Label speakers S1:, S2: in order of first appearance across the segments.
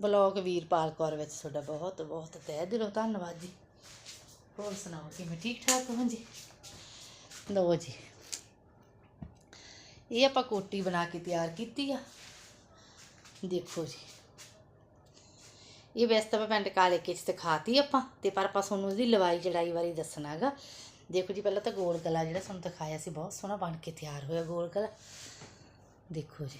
S1: Blog Veerpal Kaur ਵਿੱਚ ਤੁਹਾਡਾ ਬਹੁਤ ਬਹੁਤ ਤਹਿ ਦਿਲੋਂ ਧੰਨਵਾਦ ਜੀ। ਹੋਰ ਸੁਣਾਓ, ਕਿਵੇਂ ਠੀਕ ਠਾਕ ਹੋ ਜੀ? ਲਓ ਜੀ। ਇਹ ਆਪਾਂ ਕੋਟੀ ਬਣਾ ਕੇ ਤਿਆਰ ਕੀਤੀ ਆ। ਦੇਖੋ ਜੀ। ਇਹ ਵੈਸੇ ਤਾਂ ਮੈਂ ਪੈਂਟ ਕਾਲੇ ਕੇ ਚ ਦਿਖਾਤੀ ਆਪਾਂ, ਤੇ ਪਰ ਆਪਾਂ ਤੁਹਾਨੂੰ ਉਹਦੀ ਲਵਾਈ ਜੜਾਈ ਬਾਰੇ ਹੈਗਾ। ਦੇਖੋ ਜੀ, ਪਹਿਲਾਂ ਤਾਂ ਗੋਲ ਗਲਾ ਜਿਹੜਾ ਤੁਹਾਨੂੰ ਦਿਖਾਇਆ ਸੀ, ਬਹੁਤ ਸੋਹਣਾ ਬਣ ਕੇ ਤਿਆਰ ਹੋਇਆ ਗੋਲ ਗਲਾ। ਦੇਖੋ ਜੀ।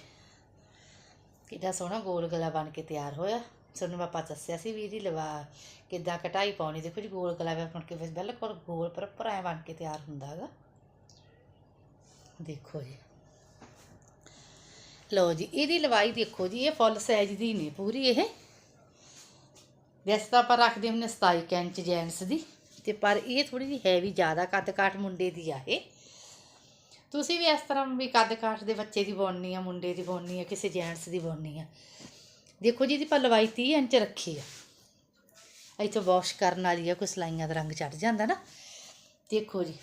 S1: ਕਿੱਡਾ ਸੋਹਣਾ ਗੋਲ ਗਲਾ ਬਣ ਕੇ ਤਿਆਰ ਹੋਇਆ। ਸਾਨੂੰ ਪਾਪਾ ਦੱਸਿਆ ਸੀ ਵੀ ਇਹਦੀ ਲਵਾ ਕਿੱਦਾਂ ਕਟਾਈ ਪਾਉਣੀ। ਦੇਖੋ ਜੀ, ਗੋਲ ਗਲਾ ਵੇ ਬਣ ਕੇ ਫਿਰ ਬਿਲਕੁਲ ਗੋਲ ਪ੍ਰੋਪਰ ਐ ਬਣ ਕੇ ਤਿਆਰ ਹੁੰਦਾ ਹੈਗਾ। ਦੇਖੋ ਜੀ। ਲਓ ਜੀ, ਇਹਦੀ ਲਵਾਈ ਦੇਖੋ ਜੀ, ਇਹ ਫੁੱਲ ਸਾਈਜ਼ ਦੀ ਨੇ ਪੂਰੀ ਇਹ। ਵੈਸੇ ਤਾਂ ਆਪਾਂ ਰੱਖਦੇ ਹੁੰਦੇ 27 ਇੰਚ ਜੈਂਟਸ ਦੀ। ਤੇ ਪਰ ਇਹ ਥੋੜੀ ਜਿਹੀ ਹੈਵੀ ਜ਼ਿਆਦਾ ਕੱਦ ਕਾਟ ਮੁੰਡੇ ਦੀ ਆ ਇਹ। ਤੁਸੀਂ ਵੀ ਇਸ ਤਰ੍ਹਾਂ ਵੀ ਕੱਦ ਕਾਠ ਦੇ ਬੱਚੇ ਦੀ ਬੁਣਨੀ ਆ, ਮੁੰਡੇ ਦੀ ਬੁਣਨੀ ਆ, ਕਿਸੇ ਜੈਂਟਸ ਦੀ ਬੁਣਨੀ ਆ। ਦੇਖੋ ਜੀ, ਇਹਦੀ ਆਪਾਂ ਲਵਾਈ 30 ਇੰਚ ਰੱਖੀ ਆ। ਇੱਥੋਂ ਵਾਸ਼ ਕਰਨ ਵਾਲੀ ਆ, ਕੋਈ ਸਲਾਈਆਂ ਦਾ ਰੰਗ ਚੜ ਜਾਂਦਾ ਨਾ। ਦੇਖੋ ਜੀ,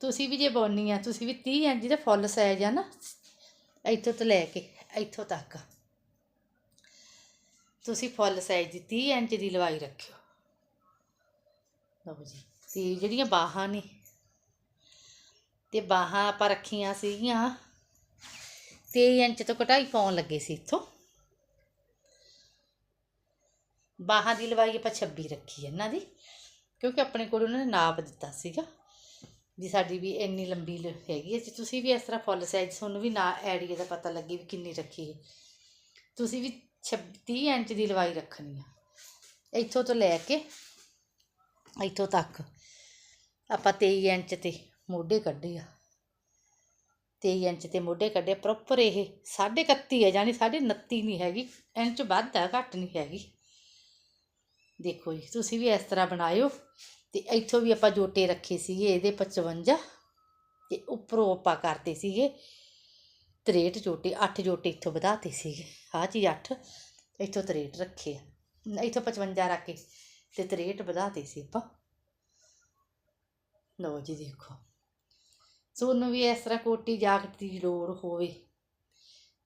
S1: ਤੁਸੀਂ ਵੀ ਜੇ ਬੁਣਨੀ ਆ, ਤੁਸੀਂ ਵੀ 30 ਇੰਚ ਦਾ ਫੁੱਲ ਸਾਈਜ਼ ਆ ਨਾ, ਇੱਥੋਂ ਤੋਂ ਲੈ ਕੇ ਇੱਥੋਂ ਤੱਕ। ਤੁਸੀਂ ਫੁੱਲ ਸਾਈਜ਼ ਦੀ 30 ਇੰਚ ਦੀ ਲਵਾਈ ਰੱਖਿਓ। ਲਓ ਜੀ, ਤੇ ਜਿਹੜੀਆਂ ਬਾਹਾਂ ਨੇ ਤੇ ਬਾਹਾਂ ਆਪਾਂ ਰੱਖੀਆਂ ਸੀਗੀਆਂ। 23 ਇੰਚ ਤੋਂ ਕਟਾਈ ਪਾਉਣ ਲੱਗੇ ਸੀ ਇੱਥੋਂ। ਬਾਹਾਂ ਦੀ ਲਵਾਈ ਆਪਾਂ 26 ਰੱਖੀ ਹੈ ਇਹਨਾਂ ਦੀ, ਕਿਉਂਕਿ ਆਪਣੇ ਕੋਲ ਉਹਨਾਂ ਨੇ ਨਾਪ ਦਿੱਤਾ ਸੀਗਾ। ਵੀ ਸਾਡੀ ਵੀ ਇੰਨੀ ਲੰਬੀ ਲ- ਹੈਗੀ ਹੈ ਜੇ ਤੁਸੀਂ ਵੀ ਇਸ ਤਰ੍ਹਾਂ ਫੁੱਲ ਸਾਈਜ਼ ਤੁਹਾਨੂੰ ਵੀ ਨਾ ਐਡੀਏ ਦਾ ਪਤਾ ਲੱਗੇ ਵੀ ਕਿੰਨੀ ਰੱਖੀ ਹੈ। ਤੁਸੀਂ ਵੀ 30 ਇੰਚ ਦੀ ਲਵਾਈ ਰੱਖਣੀ ਆ। ਇੱਥੋਂ ਤੋਂ ਲੈ ਕੇ ਇੱਥੋਂ ਤੱਕ ਆਪਾਂ 23 ਇੰਚ ਤੇ ਮੋਢੇ ਕੱਢੇ ਆ। 23 ਇੰਚ ਤੇ ਮੋਢੇ ਕੱਢੇ ਪ੍ਰੋਪਰ ਇਹ 31 ਹੈ ਯਾਨੀ 29 ਨਹੀਂ ਹੈਗੀ, ਇੰਚ ਵੱਧ ਆ, ਘੱਟ ਨਹੀਂ ਹੈਗੀ। ਦੇਖੋ ਜੀ, ਤੁਸੀਂ ਵੀ ਇਸ ਤਰ੍ਹਾਂ ਬਣਾਇਓ ਤੇ ਇੱਥੋਂ ਵੀ ਆਪਾਂ ਜੋਟੇ ਰੱਖੇ ਸੀਗੇ, ਇਹਦੇ 55 ਤੇ ਉੱਪਰੋਂ ਆਪਾਂ ਕਰਤੇ ਸੀਗੇ 63 ਜੋਟੇ 8 ਜੋਟੇ ਇੱਥੋਂ ਵਧਾਤੇ ਸੀਗੇ। ਆਹ ਚੀਜ਼ 8 ਇੱਥੋਂ 63 ਰੱਖੇ ਆ। ਇੱਥੋਂ 55 ਰੱਖ ਕੇ ਤੇ 63 ਵਧਾਤੇ ਸੀ ਆਪਾਂ। ਲਓ ਜੀ ਦੇਖੋ। ਤੁਹਾਨੂੰ ਵੀ ਇਸ ਤਰ੍ਹਾਂ ਕੋਟੀ ਜਾਕਟ ਦੀ ਲੋੜ ਹੋਵੇ।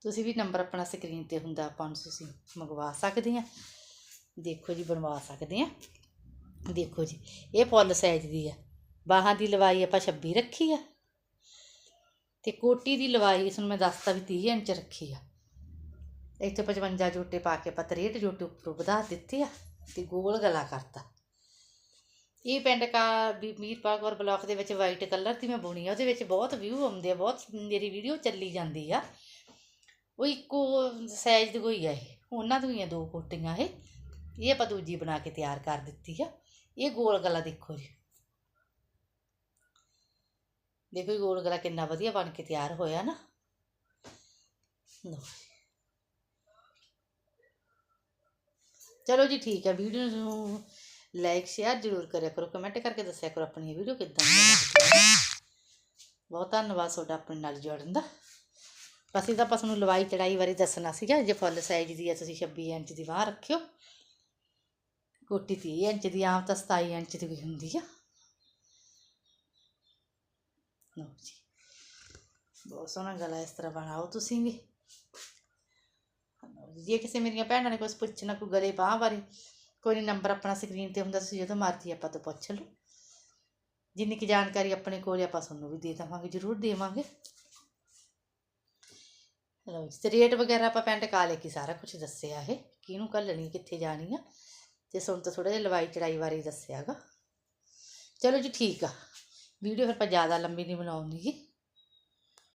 S1: ਤੁਸੀਂ ਵੀ ਨੰਬਰ ਆਪਣਾ ਸਕਰੀਨ ਤੇ ਹੁੰਦਾ, ਆਪਾਂ ਨੂੰ ਤੁਸੀਂ ਮੰਗਵਾ ਸਕਦੇ ਆ। ਦੇਖੋ ਜੀ, ਬਣਵਾ ਸਕਦੇ ਆ। ਦੇਖੋ ਜੀ, ਇਹ ਫੁੱਲ ਸਾਈਜ਼ ਦੀ ਆ। ਬਾਹਾਂ ਦੀ ਲਵਾਈ ਆਪਾਂ 26 ਰੱਖੀ ਆ। ਤੇ ਕੋਟੀ ਦੀ ਲਵਾਈ ਤੁਹਾਨੂੰ ਨੂੰ ਮੈਂ ਦੱਸਤਾ ਵੀ 30 ਇੰਚ ਰੱਖੀ ਆ। ਇੱਥੇ 55 ਜੋਟੇ ਪਾ ਕੇ ਆਪਾਂ 63 ਜੋਟੇ ਉੱਪਰੋਂ ਵਧਾ ਦਿੱਤੇ ਆ ਤੇ ਗੋਲ ਗਲਾ ਕਰਤਾ। ਇਹ ਪਿੰਡ ਕਾ ਵੀ ਮੀਰਪਾਲ ਕੌਰ ਬਲਾਕ ਦੇ ਵਿੱਚ ਵਾਈਟ ਕਲਰ ਦੀ ਮੈਂ ਬੁਣੀ ਆ, ਉਹਦੇ ਵਿੱਚ ਬਹੁਤ ਵਿਊ ਆਉਂਦੇ ਆ, ਬਹੁਤ ਮੇਰੀ ਵੀਡੀਓ ਚੱਲੀ ਜਾਂਦੀ ਆ। ਉਹ ਇੱਕੋ ਸਾਈਜ਼ ਦੀ ਕੋਈ ਆ ਇਹ, ਉਹਨਾਂ ਦੀਆਂ ਦੋ ਕੋਟੀਆਂ ਇਹ। ਇਹ ਆਪਾਂ ਦੂਜੀ ਬਣਾ ਕੇ ਤਿਆਰ ਕਰ ਦਿੱਤੀ ਆ। ਇਹ ਗੋਲ ਗਲਾ ਦੇਖੋ ਜੀ। ਦੇਖੋ ਇਹ ਗੋਲ ਗਲਾ ਕਿੰਨਾ ਵਧੀਆ ਬਣ ਕੇ ਤਿਆਰ ਹੋਇਆ ਨਾ। ਲਓ ਚਲੋ ਜੀ ਠੀਕ ਹੈ ਵੀਡੀਓ ਨੂੰ ਲਾਈਕ ਸ਼ੇਅਰ ਜ਼ਰੂਰ ਕਰਿਆ ਕਰੋ ਕਮੈਂਟ ਕਰਕੇ ਦੱਸਿਆ ਕਰੋ ਆਪਣੀ ਵੀਡੀਓ ਕਿੱਦਾਂ ਦੀ ਲੱਗਦੀ ਹੈ। ਬਹੁਤ ਧੰਨਵਾਦ ਤੁਹਾਡਾ ਆਪਣੇ ਨਾਲ ਜੁੜਨ ਦਾ। ਅਸੀਂ ਤਾਂ ਆਪਾਂ ਤੁਹਾਨੂੰ ਲਵਾਈ ਚੜਾਈ ਬਾਰੇ ਦੱਸਣਾ ਸੀਗਾ, ਜੇ ਫੁੱਲ ਸਾਈਜ਼ ਦੀ ਹੈ, ਤੁਸੀਂ 26 ਇੰਚ ਦੀ ਬਾਹ ਰੱਖਿਓ। ਕੋਟੀ 30 ਇੰਚ ਦੀ, ਆਮ ਤਾਂ 27 ਇੰਚ ਦੀ ਵੀ ਹੁੰਦੀ ਆ। ਲਓ ਜੀ, ਬਹੁਤ ਸੋਹਣਾ ਗਲਾ ਇਸ ਤਰ੍ਹਾਂ ਬਣਾਓ ਤੁਸੀਂ ਵੀ। ਜੇ ਕਿਸੇ ਮੇਰੀਆਂ ਭੈਣਾਂ ਨੇ ਕੁਝ ਪੁੱਛਣਾ, ਕੋਈ ਗਲੇ ਬਾਹ ਬਾਰੇ ਕੋਈ ਨਹੀਂ ਨੰਬਰ ਆਪਣਾ ਸਕਰੀਨ ਤੇ ਹੁੰਦਾ, ਤੁਸੀਂ ਜਦੋਂ ਮਰਜ਼ੀ ਆਪਾਂ ਤੋਂ ਪੁੱਛ ਲਓ। ਜਿੰਨੀ ਕੀ ਜਾਣਕਾਰੀ ਆਪਣੇ ਕੋਲ ਆਪਾਂ ਤੁਹਾਨੂੰ ਵੀ ਦੇ ਦੇਵਾਂਗੇ, ਜ਼ਰੂਰ ਦੇਵਾਂਗੇ। ਲਓ ਜੀ, ਤੇ ਰੇਟ ਵਗੈਰਾ ਆਪਾਂ ਪੈਂਟ ਕਾਲੇ ਕੀ ਸਾਰਾ ਕੁਝ ਦੱਸਿਆ ਇਹ, ਕਿਹਨੂੰ ਘੱਲਣੀ, ਕਿੱਥੇ ਜਾਣੀ ਆ। ਤੇ ਸੁਣ ਤਾਂ ਥੋੜਾ ਜਿਹਾ ਲਵਾਈ ਚੜਾਈ ਬਾਰੇ ਦੱਸਿਆਗਾ। ਚਲੋ ਜੀ, ਠੀਕ ਆ। ਵੀਡੀਓ ਫਿਰ ਆਪਾਂ ਜ਼ਿਆਦਾ ਲੰਬੀ ਨਹੀਂ ਬਣਾਉਂਦੀ। ਗੀ